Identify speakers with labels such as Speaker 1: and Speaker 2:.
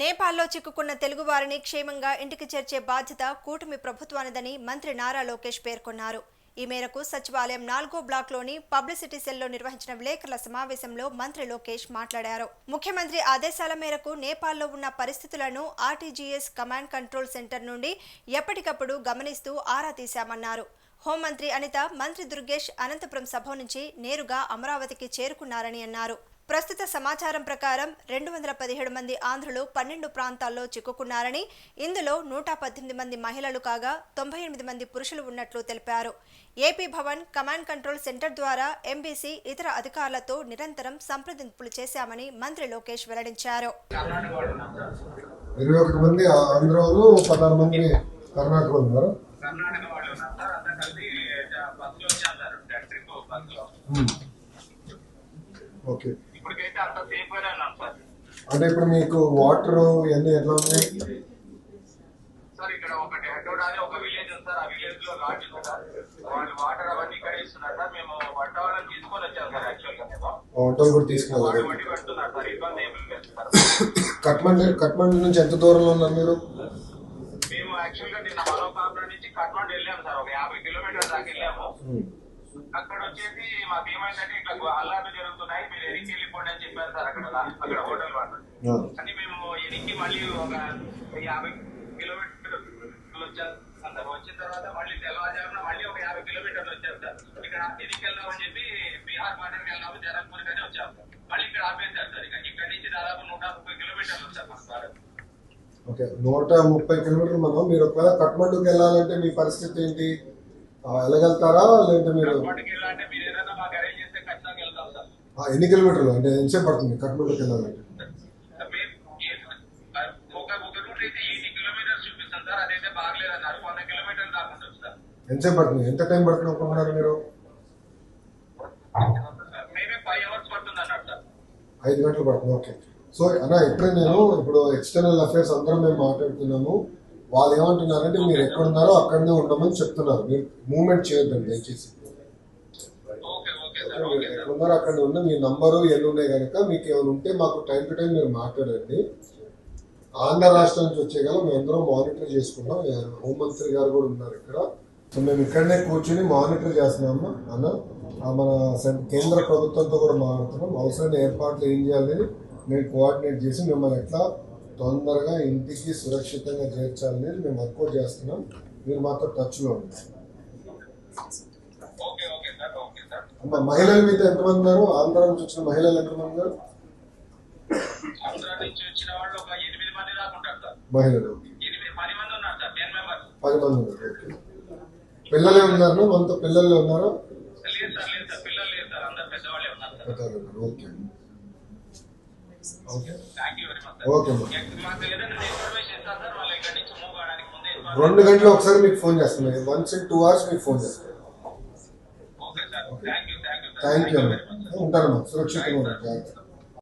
Speaker 1: నేపాల్లో చిక్కుకున్న తెలుగువారిని క్షేమంగా ఇంటికి చేర్చే బాధ్యత కూటమి ప్రభుత్వానిదని మంత్రి నారా లోకేష్ పేర్కొన్నారు. ఈ మేరకు సచివాలయం నాలుగో బ్లాక్లోని పబ్లిసిటీ సెల్లో నిర్వహించిన విలేకరుల సమావేశంలో మంత్రి లోకేష్ మాట్లాడారు. ముఖ్యమంత్రి ఆదేశాల మేరకు నేపాల్లో ఉన్న పరిస్థితులను ఆర్టీజీఎస్ కమాండ్ కంట్రోల్ సెంటర్ నుండి ఎప్పటికప్పుడు గమనిస్తూ ఆరా తీశామన్నారు. హోంమంత్రి అనిత మంత్రి దుర్గేష్ అనంతపురం సభ నుంచి నేరుగా అమరావతికి చేరుకున్నారని అన్నారు. ప్రస్తుత సమాచారం ప్రకారం రెండు వందల పదిహేడు మంది ఆంధ్రులు పన్నెండు ప్రాంతాల్లో చిక్కుకున్నారని ఇందులో నూట పద్దెనిమిది మంది మహిళలు కాగా తొంభై ఎనిమిది మంది పురుషులు ఉన్నట్లు తెలిపారు. AP Bhavan command control centre ద్వారా ఎంబీసీ ఇతర అధికారులతో నిరంతరం సంప్రదింపులు చేశామని మంత్రి లోకేష్ వెల్లడించారు.
Speaker 2: ఓకే. అంటే ఇప్పుడు మీకు వాటర్ ఇవన్నీ ఎట్లా ఉన్నాయి?
Speaker 3: సార్ ఇక్కడ ఒకటి హెడ్రోడ్ అని ఒక విలేజ్ ఉంది సార్. ఆ విలేజ్లో లాడ్జ్ ఉంది సార్. వాళ్ళు వాటర్ అవన్నీ ఇక్కడ ఇస్తున్నారు సార్ మేము వంట వాళ్ళని తీసుకొని వచ్చాం సార్ యాక్చువల్గా మేము.
Speaker 2: వంటలు కూడా
Speaker 3: వాళ్ళు వండి పెడుతున్నారు సార్. ఇబ్బంది ఏమి లేదు సార్.
Speaker 2: కట్మండి కట్మండి నుంచి ఎంత దూరంలో ఉన్నారు మీరు?
Speaker 3: మేము యాక్చువల్గా నిన్న మరోపాపురం నుంచి కట్మండ్ వెళ్ళాము సార్. ఒక యాభై కిలోమీటర్ దాకా వెళ్ళాము. అక్కడ వచ్చేసి మాకు ఏమైందంటే ఇట్లా అల్లాలు జరుగుతున్నాయి మీరు ఎనికి వెళ్ళిపోండి అని చెప్పారు సార్ అక్కడ అక్కడ హోటల్ వాళ్ళు. అని మేము ఎనికి మళ్ళీ ఒక యాభై కిలోమీటర్లు వచ్చాం సార్. వచ్చిన తర్వాత మళ్ళీ తెల్లవారుజామున మళ్ళీ ఒక యాభై కిలోమీటర్లు వచ్చాం సార్. ఇక్కడ ఎనికి వెళ్దామని చెప్పి బీహార్ బార్డర్కి వెళ్దాము జనక్పూర్ కానీ వచ్చాం. మళ్ళీ ఇక్కడ ఆపేశారు సార్. ఇక ఇక్కడ నుంచి దాదాపు నూట ముప్పై కిలోమీటర్లు వచ్చాం మాకు బార్డర్
Speaker 2: ఓకే. నూట ముప్పై కిలోమీటర్లు మనం మీరు ఒకవేళ కట్మండుకి వెళ్ళాలంటే మీ పరిస్థితి ఏంటి? వెళ్ళగలుగుతారా లేదంటే మీరు ఎన్ని కిలోమీటర్లు? అంటే ఎంతసేపు పడుతుంది కట్మండుకి వెళ్ళాలంటే? ఎంతసేపు పడుతుంది? ఎంత టైం పడుతుంది అనుకుంటున్నారు మీరు? ఐదు గంటలు పడుతుంది. ఓకే. సో అన్న ఇప్పుడే నేను ఇప్పుడు ఎక్స్టర్నల్ అఫైర్స్ అందరం మేము మాట్లాడుతున్నాము. వాళ్ళు ఏమంటున్నారంటే మీరు ఎక్కడున్నారో అక్కడనే ఉండమని చెప్తున్నారు. మీరు మూవ్మెంట్ చేయొద్దండి దయచేసి. ఎక్కడున్నారో అక్కడ ఉన్న మీ నంబరు ఎన్ని ఉన్నాయి కనుక మీకు ఏమైనా ఉంటే మాకు టైం టు టైం మీరు మాట్లాడండి. ఆంధ్ర రాష్ట్రం నుంచి వచ్చే గల మేము అందరం మానిటర్ చేసుకుంటాం. హోంమంత్రి గారు కూడా ఉన్నారు ఇక్కడ. సో మేము ఇక్కడనే కూర్చుని మానిటర్ చేస్తున్నాము అన్న. మన కేంద్ర ప్రభుత్వంతో కూడా మాట్లాడుతున్నాం. అవసరమైన ఏర్పాట్లు ఏం చేయాలని మేము కోఆర్డినేట్ చేసి మిమ్మల్ని ఎట్లా తొందరగా ఇంటికి సురక్షితంగా చేర్చాలనేది మేము వర్కౌట్ చేస్తున్నాం. మీరు మాతో టచ్లో అమ్మ మహిళలు మీతో ఎంతమంది ఉన్నారు? ఆంధ్ర నుంచి వచ్చిన మహిళలు ఎంతమంది ఉన్నారు?
Speaker 3: మంది
Speaker 2: మహిళలు
Speaker 3: పది మంది ఉన్నారు
Speaker 2: మంది ఉన్నారు పిల్లలే ఉన్నారు? మనతో పిల్లలే ఉన్నారు?
Speaker 3: ఉన్నారు
Speaker 2: ఉన్నారు ఓకే. రెండు గంటలు ఒకసారి మీకు ఫోన్ చేస్తాను. వన్స్ ఇన్ టూ అవర్స్ మీకు ఫోన్ చేస్తాను.
Speaker 3: ఓకే సార్ థ్యాంక్ యూ
Speaker 2: ఉంటానమ్మా. సురక్షితంగా ఉంటాను